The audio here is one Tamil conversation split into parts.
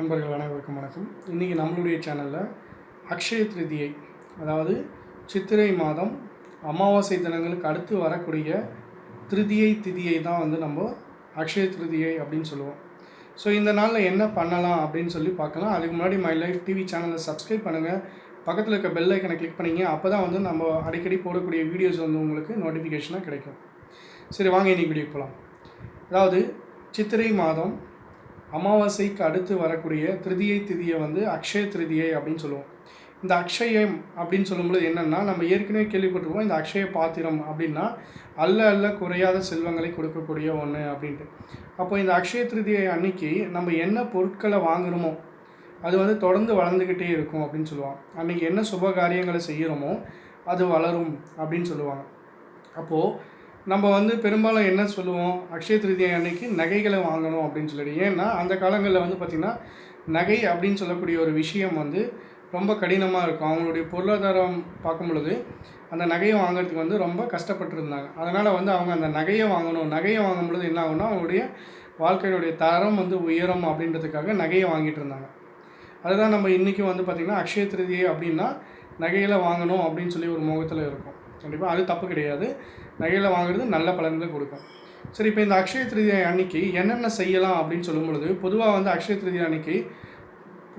அன்பர்கள் அனைவருக்கும் வணக்கம். இன்றைக்கி நம்மளுடைய சேனலில் அக்ஷய திருதியை அதாவது சித்திரை மாதம் அமாவாசை தினங்களுக்கு அடுத்து வரக்கூடிய திருதியை திதியை தான் வந்து நம்ம அக்ஷய திருதியை அப்படின்னு சொல்லுவோம். ஸோ இந்த நாளில் என்ன பண்ணலாம் அப்படின்னு சொல்லி பார்க்கலாம். அதுக்கு முன்னாடி மை லைஃப் டிவி சேனலை சப்ஸ்கிரைப் பண்ணுங்கள் பக்கத்தில் இருக்க பெல் ஐக்கனை கிளிக் பண்ணிங்க. அப்போ தான் வந்து நம்ம அடிக்கடி போடக்கூடிய வீடியோஸ் வந்து உங்களுக்கு நோட்டிஃபிகேஷனாக கிடைக்கும். சரி வாங்க இன்னைக்கு வீடியோ போகலாம் அதாவது சித்திரை மாதம் அமாவாசைக்கு அடுத்து வரக்கூடிய திருதியை திதியை வந்து அக்ஷய திருதியை அப்படின்னு சொல்லுவோம். இந்த அக்ஷயம் அப்படின்னு சொல்லும்போது என்னென்னா நம்ம ஏற்கனவே கேள்விப்பட்டிருக்கோம் இந்த அக்ஷய பாத்திரம் அப்படின்னா அல்ல அல்ல குறையாத செல்வங்களை கொடுக்கக்கூடிய ஒன்று அப்படின்ட்டு. அப்போ இந்த அக்ஷய திருதியை அன்னைக்கு நம்ம என்ன பொருட்களை வாங்குகிறோமோ அது வந்து தொடர்ந்து வளர்ந்துக்கிட்டே இருக்கும் அப்படின்னு சொல்லுவாங்க. அன்றைக்கி என்ன சுப காரியங்களை செய்கிறோமோ அது வளரும் அப்படின்னு சொல்லுவாங்க. அப்போது நம்ம வந்து பெரும்பாலும் என்ன சொல்லுவோம்? அக்ஷய திருதியை அன்னைக்கு நகைகளை வாங்கணும் அப்படின்னு சொல்லிட்டு. ஏன்னா அந்த காலங்களில் வந்து பார்த்திங்கன்னா நகை அப்படின்னு சொல்லக்கூடிய ஒரு விஷயம் வந்து ரொம்ப கடினமாக இருக்கும். அவங்களுடைய பொருளாதாரம் பார்க்கும் பொழுது அந்த நகையை வாங்குறதுக்கு வந்து ரொம்ப கஷ்டப்பட்டுருந்தாங்க அதனால் வந்து அவங்க அந்த நகையை வாங்கணும். நகையை வாங்கும் பொழுது என்ன ஆகும்னா அவங்களுடைய வாழ்க்கையினுடைய தரம் வந்து உயரும் அப்படின்றதுக்காக நகையை வாங்கிட்டு இருந்தாங்க. அதுதான் நம்ம இன்றைக்கி வந்து பார்த்திங்கன்னா அக்ஷய திருதியை அப்படின்னா நகைகளை வாங்கணும் அப்படின்னு சொல்லி ஒரு முகத்தில் இருக்கும். கண்டிப்பாக அது தப்பு கிடையாது. நகையில் வாங்குறது நல்ல பலன்களை கொடுக்கும். சரி இப்போ இந்த அக்ஷய திருதியை அன்னைக்கு என்னென்ன செய்யலாம் அப்படின்னு சொல்லும் பொழுது பொதுவாக வந்து அக்ஷய திருதியை அன்னைக்கு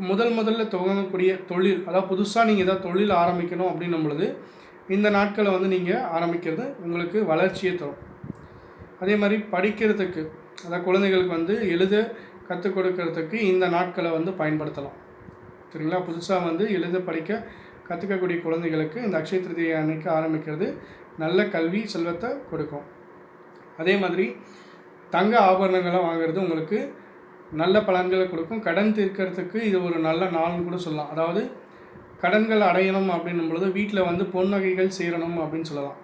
முதல் முதல்ல துவங்கக்கூடிய தொழில் அதாவது புதுசாக நீங்கள் ஏதாவது தொழில் ஆரம்பிக்கணும் அப்படின்னும் பொழுது இந்த நாட்களை வந்து நீங்கள் ஆரம்பிக்கிறது உங்களுக்கு வளர்ச்சியை தரும். அதே மாதிரி படிக்கிறதுக்கு அதாவது குழந்தைகளுக்கு வந்து எழுத கற்றுக் கொடுக்கறதுக்கு இந்த நாட்களை வந்து பயன்படுத்தலாம். சரிங்களா? புதுசாக வந்து எழுத படிக்க கற்றுக்கக்கூடிய குழந்தைகளுக்கு இந்த அக்ஷய திருதியை அன்னைக்கு ஆரம்பிக்கிறது. நல்ல கல்வி செல்வத்தை கொடுக்கும். அதே மாதிரி தங்க ஆபரணங்களை வாங்குறது உங்களுக்கு நல்ல பலன்களை கொடுக்கும். கடன் தீர்க்கிறதுக்கு இது ஒரு நல்ல நாள்னு கூட சொல்லலாம். அதாவது கடன்கள் அடையணும் அப்படின்னும் பொழுது வீட்டில் வந்து பொன்னகைகள் சேரணும் அப்படின்னு சொல்லலாம்.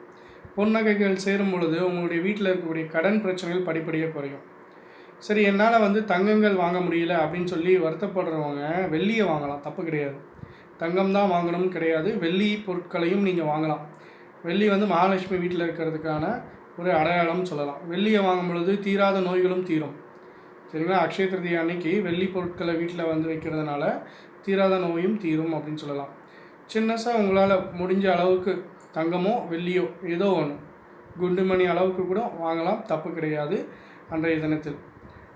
பொன்னகைகள் சேரும் பொழுது உங்களுடைய வீட்டில் இருக்கக்கூடிய கடன் பிரச்சனைகள் படிப்படியாக குறையும். சரி என்னால் வந்து தங்கங்கள் வாங்க முடியல அப்படின்னு சொல்லி வருத்தப்படுறவங்க வெள்ளியை வாங்கலாம். தப்பு கிடையாது. தங்கம் தான் வாங்கணும்னு கிடையாது. வெள்ளி பொருட்களையும் நீங்கள் வாங்கலாம். வெள்ளி வந்து மகாலட்சுமி வீட்டில் இருக்கிறதுக்கான ஒரு அடையாளம் சொல்லலாம். வெள்ளியை வாங்கும் பொழுது தீராத நோய்களும் தீரும். சரிங்களா? அக்ஷய திருதி அன்னைக்கு வெள்ளி பொருட்களை வீட்டில் வந்து வைக்கிறதுனால தீராத நோயும் தீரும் அப்படின்னு சொல்லலாம். சின்னஸாக உங்களால் முடிஞ்ச அளவுக்கு தங்கமோ வெள்ளியோ ஏதோ ஒன்று குண்டுமணி அளவுக்கு கூட வாங்கலாம். தப்பு கிடையாது அன்றைய தினத்தில்.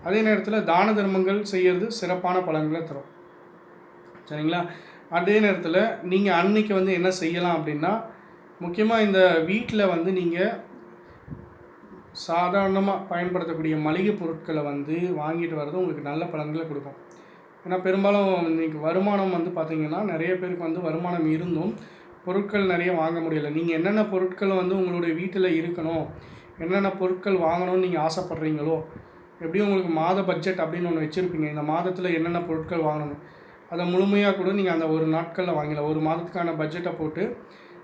அதே நேரத்தில் தான தர்மங்கள் செய்கிறது சிறப்பான பலன்களை தரும். சரிங்களா? அதே நேரத்தில் நீங்கள் அன்னைக்கு வந்து என்ன செய்யலாம் அப்படின்னா முக்கியமாக இந்த வீட்டில் வந்து நீங்கள் சாதாரணமாக பயன்படுத்தக்கூடிய மளிகை பொருட்களை வந்து வாங்கிட்டு வர்றது உங்களுக்கு நல்ல பலன்களை கொடுக்கும். ஏன்னா பெரும்பாலும் இன்றைக்கி வருமானம் வந்து பார்த்திங்கன்னா நிறைய பேருக்கு வந்து வருமானம் இருந்தும் பொருட்கள் நிறைய வாங்க முடியலை. நீங்கள் என்னென்ன பொருட்கள் வந்து உங்களுடைய வீட்டில் இருக்கணும் என்னென்ன பொருட்கள் வாங்கணும்னு நீங்கள் ஆசைப்பட்றீங்களோ எப்படியும் உங்களுக்கு மாத பட்ஜெட் அப்படின்னு ஒன்று வச்சுருப்பீங்க. இந்த மாதத்தில் என்னென்ன பொருட்கள் வாங்கணும் அதை முழுமையாக கூட நீங்கள் அந்த ஒரு நாட்களில் வாங்கலாம். ஒரு மாதத்துக்கான பட்ஜெட்டை போட்டு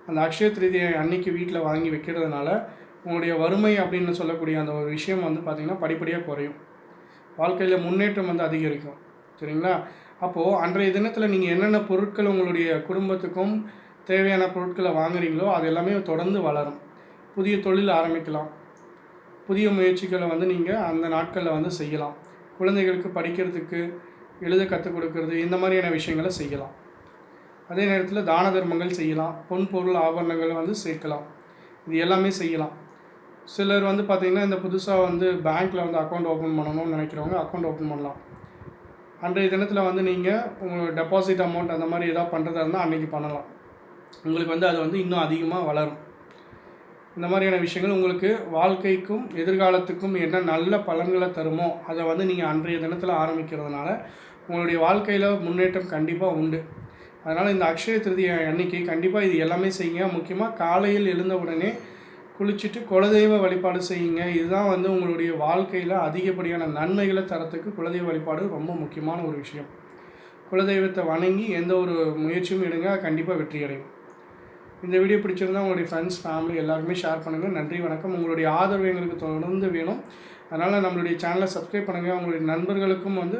அந்த அக்ஷய திருதியை அன்னைக்கு வீட்டில் வாங்கி வைக்கிறதுனால உங்களுடைய வறுமை அப்படின்னு சொல்லக்கூடிய அந்த ஒரு விஷயம் வந்து பார்த்திங்கன்னா படிப்படியாக குறையும். வாழ்க்கையில் முன்னேற்றம் வந்து அதிகரிக்கும். சரிங்களா? அப்போது அன்றைய தினத்தில் நீங்கள் என்னென்ன பொருட்கள் உங்களுடைய குடும்பத்துக்கும் தேவையான பொருட்களை வாங்குறீங்களோ அது எல்லாமே தொடர்ந்து வளரும். புதிய தொழில் ஆரம்பிக்கலாம். புதிய முயற்சிகளை வந்து நீங்கள் அந்த நாட்களில் வந்து செய்யலாம். குழந்தைகளுக்கு படிக்கிறதுக்கு எழுத கற்றுக் கொடுக்கறது இந்த மாதிரியான விஷயங்களை செய்யலாம். அதே நேரத்தில் தான தர்மங்கள் செய்யலாம் பொன் பொருள் ஆபரணங்கள் வந்து சேர்க்கலாம். இது எல்லாமே செய்யலாம். சிலர் வந்து பார்த்திங்கன்னா இந்த புதுசாக வந்து பேங்க்கில் வந்து அக்கௌண்ட் ஓப்பன் பண்ணணும்னு நினைக்கிறவங்க அக்கௌண்ட் ஓப்பன் பண்ணலாம். அன்றைய தினத்தில் வந்து நீங்கள் உங்கள் டெபாசிட் அமௌண்ட் அந்த மாதிரி எதாவது பண்ணுறதா இருந்தால் அன்றைக்கி பண்ணலாம். உங்களுக்கு வந்து அது வந்து இன்னும் அதிகமாக வளரும். இந்த மாதிரியான விஷயங்கள் உங்களுக்கு வாழ்க்கைக்கும் எதிர்காலத்துக்கும் என்ன நல்ல பலன்களை தருமோ அதை வந்து நீங்கள் அன்றைய தினத்தில் ஆரம்பிக்கிறதுனால உங்களுடைய வாழ்க்கையில் முன்னேற்றம் கண்டிப்பாக உண்டு. அதனால் இந்த அக்ஷய திருதியை அன்னைக்கு கண்டிப்பாக இது எல்லாமே செய்யுங்க. முக்கியமாக காலையில் எழுந்த உடனே குளிச்சுட்டு குலதெய்வ வழிபாடு செய்யுங்க. இதுதான் வந்து உங்களுடைய வாழ்க்கையில் அதிகப்படியான நன்மைகளை தரத்துக்கு குலதெய்வ வழிபாடு ரொம்ப முக்கியமான ஒரு விஷயம். குலதெய்வத்தை வணங்கி எந்த ஒரு முயற்சியும் எடுங்க கண்டிப்பாக வெற்றி அடையும். இந்த வீடியோ பிடிச்சிருந்தால் உங்களுடைய ஃப்ரெண்ட்ஸ் ஃபேமிலி எல்லாருக்குமே ஷேர் பண்ணுங்கள் நன்றி வணக்கம். உங்களுடைய ஆதரவு எங்களுக்கு தொடர்ந்து வேணும். அதனால் நம்மளுடைய சேனலை சப்ஸ்கிரைப் பண்ணுங்கள் உங்களுடைய நண்பர்களுக்கும் வந்து